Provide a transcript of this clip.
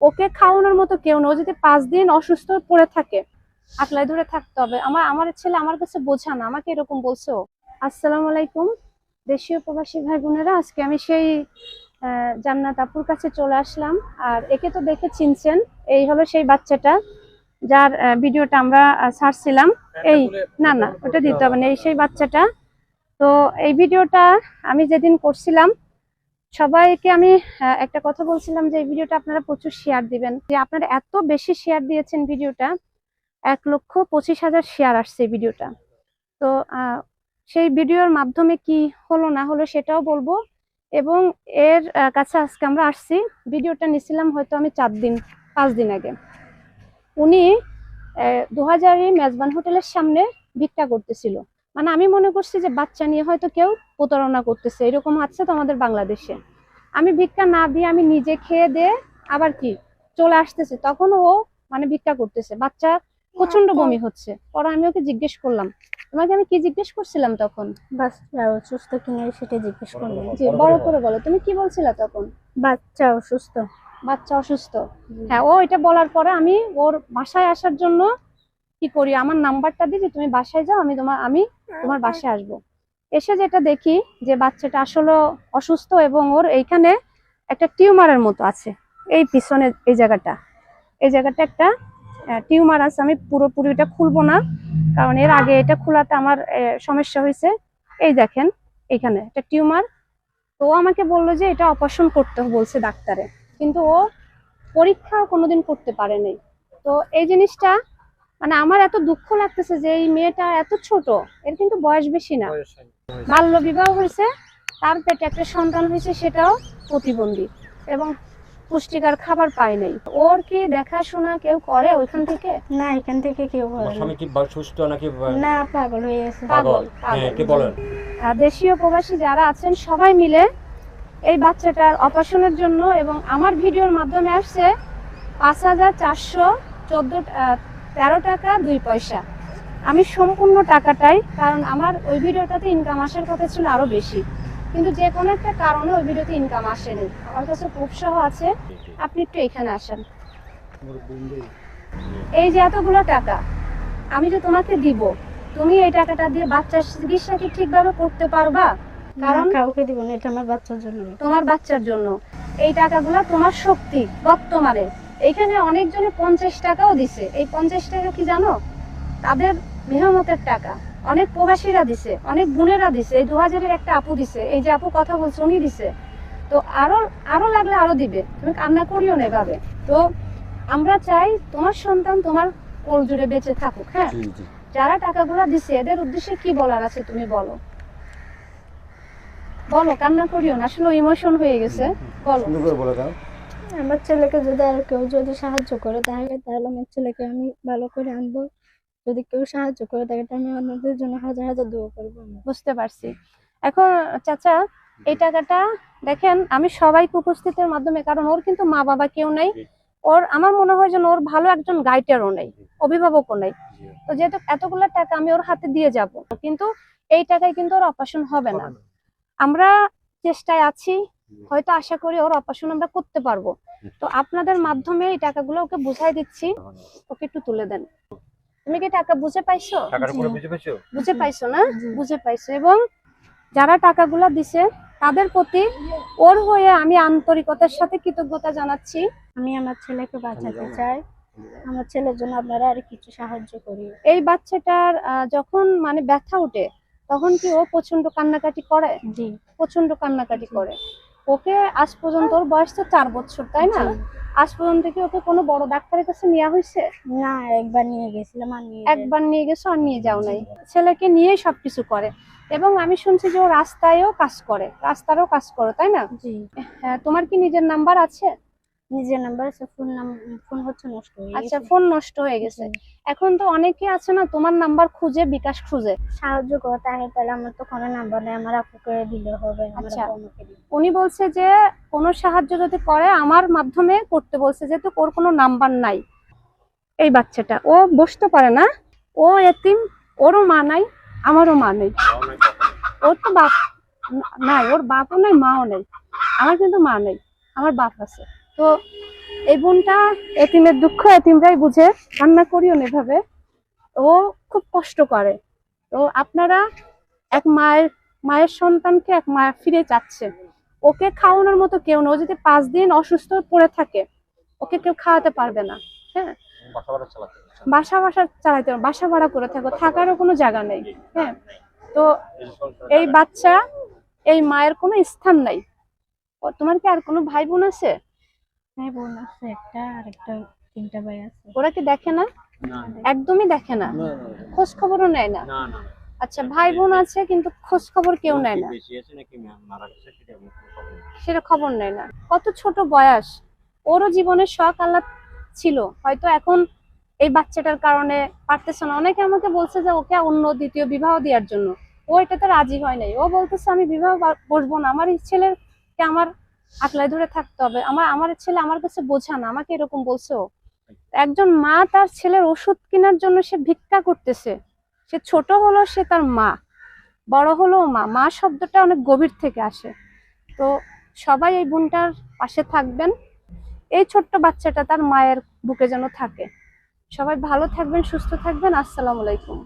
ওকে খাওয়ানোর মতো কেউ না। ও যদি পাঁচ দিন অসুস্থ পড়ে থাকে আকলাই ধরে থাকতে হবে। আমার আমার ছেলে আমার কাছে বোঝা না আমাকে এরকম বলছে আসসালামু আলাইকুম। দেশীয় প্রবাসী ভাই বোনেরা আজকে আমি সেই জান্নাত আপুর কাছে চলে আসলাম। আর একে তো দেখে চিনছেন এই হলো সেই বাচ্চাটা যার ভিডিওটা আমরা ছাড়ছিলাম। এই না না ওটা দিতে হবে না এই সেই বাচ্চাটা। তো এই ভিডিওটা আমি যেদিন করছিলাম সবাইকে আমি একটা কথা বলছিলাম যে এই ভিডিওটা আপনারা প্রচুর শেয়ার দিবেন। যে আপনারা এত বেশি শেয়ার দিয়েছেন ভিডিওটা, এক লক্ষ পঁচিশ হাজার শেয়ার আসছে ভিডিওটা। তো সেই ভিডিওর মাধ্যমে কি হলো না হলো সেটাও বলব। এবং এর কাছে আজকে আমরা আসছি। ভিডিওটা নিছিলাম হয়তো আমি চার দিন, পাঁচ দিন আগে। উনি দু হাজারই মেজবান হোটেলের সামনে ভিক্ষা করতেছিল। মানে আমি মনে করছি যে বাচ্চা নিয়ে হয়তো কেউ প্রতারণা করতেছে এরকম আছে তো আমাদের বাংলাদেশে। আমি ভিক্ষা না দিয়ে আমি নিজে খেয়ে দিয়ে আবার কি চলে আসতেছে তখন ও মানে ভিক্ষা করতেছে। বাচ্চা প্রচণ্ড বমি হচ্ছে। পরে আমি ওকে জিজ্ঞেস করলাম তোমাকে আমি কি জিজ্ঞেস করছিলাম তখন? বাচ্চা অসুস্থ কিনা সেটা জিজ্ঞেস করলেন জি বড় করে বলো। তুমি কি বলছিলা তখন? বাচ্চা অসুস্থ। বাচ্চা অসুস্থ। হ্যাঁ ও এটা বলার পরে আমি ওর বাসায় আসার জন্য কি করি? আমার নাম্বারটা যে তুমি বাসায় যাও, আমি তোমার আমি তোমার বাসায় আসব। এসে যেটা দেখি যে বাচ্চাটা আসলে অসুস্থ এবং ওর এইখানে একটা টিউমারের মতো আছে। এই পিছনে, এই জায়গাটা। এই জায়গাটা একটা টিউমার আছে, আমি পুরোপুরি এটা খুলবো না। কারণ এর আগে এটা খোলাতে আমার সমস্যা হয়েছে। এই দেখেন, এখানে একটা টিউমার। তো আমাকে বলল যে এটা অপারেশন করতে বলছে ডাক্তারে। কিন্তু ও পরীক্ষা কোনোদিন করতে পারে নাই তো এই জিনিসটা মানে আমার এত দুঃখ লাগতেছে যে এই মেয়েটা এত ছোট এর কিন্তু বয়স বেশি না। বাল্য বিবাহ হয়েছে তার পেটে একটা সন্তান হয়েছে সেটাও প্রতিবন্ধী এবং পুষ্টিকর খাবার পায় নাই। ওর কি দেখাশোনা কেউ করে ওইখান থেকে? না এখান থেকে কেউ স্বামী কি সুস্থ নাকি না পাগল হয়ে গেছে। পাগল। হ্যাঁ কি বলেন? আর দেশীয় প্রবাসী যারা আছেন সবাই মিলে এই বাচ্চাটার অপারেশনের জন্য এবং আমার ভিডিওর মাধ্যমে আসছে পাঁচ হাজার চারশো চোদ্দ তেরো টাকা দুই পয়সা। আমি সম্পূর্ণ টাকাটাই কারণ আমার ওই ভিডিওটাতে ইনকাম আসার কথা ছিল আরও বেশি। কিন্তু যে কোনো একটা কারণে ওই ভিডিওতে ইনকাম আসেনি। আমার কাছে প্রুফ সহ আছে। আপনি একটু এখানে আসেন। এই যে এতগুলো টাকা আমি যে তোমাকে দিব তুমি এই টাকাটা দিয়ে বাচ্চার চিকিৎসা কি ঠিকভাবে করতে পারবা? কারণ কারণ কাউকে দিব না এটা আমার বাচ্চার জন্য। তোমার বাচ্চার জন্য। এই টাকাগুলো তোমার শক্তি বর্তমানে। এখানে অনেকজনে পঞ্চাশ টাকাও দিছে। এই পঞ্চাশ টাকা কি জানো? তাদের মেহনতের টাকা। অনেক প্রবাসীরা দিছে অনেক বোনেরা দিছে। এই দু হাজারের একটা আপু দিছে। এই যে আপু কথা বলছে উনি দিছে। তো আরও আরও লাগলে আরও দিবে। তুমি কান্না করিও না এভাবে। তো আমরা চাই তোমার সন্তান তোমার কোল জুড়ে বেঁচে থাকুক হ্যাঁ? যারা টাকাগুলো দিছে এদের উদ্দেশ্যে কি বলার আছে তুমি বলো? বলো কান্না করিও না। আসলে ইমোশন হয়ে গেছে। বলো। আমার ছেলেকে যদি আর কেউ যদি সাহায্য করে তাহলে তাহলে আমার ছেলেকে আমি ভালো করে আনব। যদি কেউ সাহায্য করে থাকে তাহলে আমি অন্যদের জন্য হাজার হাজার দোয়া করব আমি। বুঝতে পারছি। এখন চাচা এই টাকাটা দেখেন আমি সবাইকে উপস্থিতের মাধ্যমে কারণ ওর কিন্তু মা বাবা কেউ নেই। ওর আমার মনে হয় যেন ওর ভালো একজন গাইডারও নেই অভিভাবকও নেই। তো যেহেতু এতগুলো টাকা আমি ওর হাতে দিয়ে যাব কিন্তু এই টাকায় কিন্তু ওর অপারেশন হবে না। আমরা চেষ্টায় আছি হয়তো আশা করি ওর অপারেশন আমরা করতে পারব। তো আপনাদের মাধ্যমে এই টাকাগুলো ওকে বুঝাই দিচ্ছি। ওকে একটু তুলে দেন। তুমি কি টাকা বুঝে পাইছো? বুঝে পাইছো? না? বুঝে পাইছো। এবং যারা টাকাগুলো দিছে তাদের প্রতি ওর হয়ে আমি আন্তরিকতার সাথে কৃতজ্ঞতা জানাচ্ছি। আমি আমার ছেলেকে বাঁচাতে চাই। আমার ছেলের জন্য আপনারা আর কিছু সাহায্য করি এই বাচ্চাটার আহ, যখন মানে ব্যথা উঠে তখন কি ও প্রচণ্ড কান্নাকাটি করে? জি। প্রচণ্ড কান্নাকাটি করে। ওকে আজ পর্যন্ত ওর বয়স তো চার বছর তাই না? আজ পর্যন্ত কি ওকে কোনো বড় ডাক্তারের কাছে নেওয়া হয়েছে? না একবার নিয়ে গেছিলাম আর নিয়ে একবার নিয়ে গেছো আর নিয়ে যাও নাই। ছেলেকে নিয়েই সবকিছু করে। এবং আমি শুনছি যে ও রাস্তায়ও কাজ করে রাস্তারও কাজ করে তাই না? জি। হ্যাঁ তোমার কি নিজের নাম্বার আছে? নিজের নাম্বার আছে ফোন নাম ফোন হচ্ছে নষ্ট হয়ে আচ্ছা ফোন নষ্ট হয়ে গেছে। এখন তো অনেকে আছে না তোমার নাম্বার খুঁজে বিকাশ খুঁজে। সাহায্য করতে হয় তাহলে আমার তো কোনো নাম্বার নেই আমার আপুকে দিলে হবে আচ্ছা। আপু। উনি বলছে যে কোনো সাহায্য যদি করে আমার মাধ্যমে করতে বলছে যেহেতু ওর কোনো নাম্বার নাই। এই বাচ্চাটা ও বসতে পারে না ও এতিম ওরও মা নাই আমারও মা নেই। ওর তো বাপ নাই ওর বাপও নাই মাও নেই আমার কিন্তু মা নেই আমার বাপ আছে। তো এই বোনটা এতিমের দুঃখ এতিমরাই বুঝে কান্না করিও না এভাবে। ও খুব কষ্ট করে। তো আপনারা এক মায়ের মায়ের সন্তানকে এক মা ফিরে চাচ্ছে। ওকে খাওয়ানোর মতো কেউ না। ও যদি পাঁচ দিন অসুস্থ পড়ে থাকে ওকে কেউ খাওয়াতে পারবে না। হ্যাঁ? বাসা বাসা চালাইতে বাসা ভাড়া করে থাকো। থাকারও কোনো জায়গা নেই। হ্যাঁ? তো এই বাচ্চা এই মায়ের কোনো স্থান নাই। তোমার কি আর কোনো ভাই বোন আছে? হ্যাঁ বোন আছে একটা আর একটা তিনটা ভাই আছে। ওরা কি দেখে না? না একদমই দেখে না? খোঁজ খবরও নেয় না? আচ্ছা ভাই বোন আছে কিন্তু খোঁজ খবর কেউ নেয় না। বেশি আছে নাকি মা- মারা গেছে সেটা খবর নেই। সেটা খবর নেয় না। কত ছোট বয়স। ওরও জীবনের শখ আল্লাহ ছিল। হয়তো এখন এই বাচ্চাটার কারণে পারতেছে না। অনেকে আমাকে বলছে যে ওকে অন্য দ্বিতীয় বিবাহ দেওয়ার জন্য। ও এটাতে রাজি হয় নাই। ও বলতেছে আমি বিবাহ বসবো না। আমার এই ছেলেকে আমার আকলায় ধরে থাকতে হবে। আমার আমার ছেলে আমার কাছে বোঝা না, আমাকে এরকম বলছে একজন মা তার ছেলের ওষুধ কেনার জন্য সে ভিক্ষা করতেছে। সে ছোট হলো সে তার মা, বড় হলো মা। মা শব্দটা অনেক গভীর থেকে আসে। তো সবাই এই বোনটার পাশে থাকবেন। এই ছোট্ট বাচ্চাটা তার মায়ের বুকে যেন থাকে। সবাই ভালো থাকবেন, সুস্থ থাকবেন। আসসালামু আলাইকুম।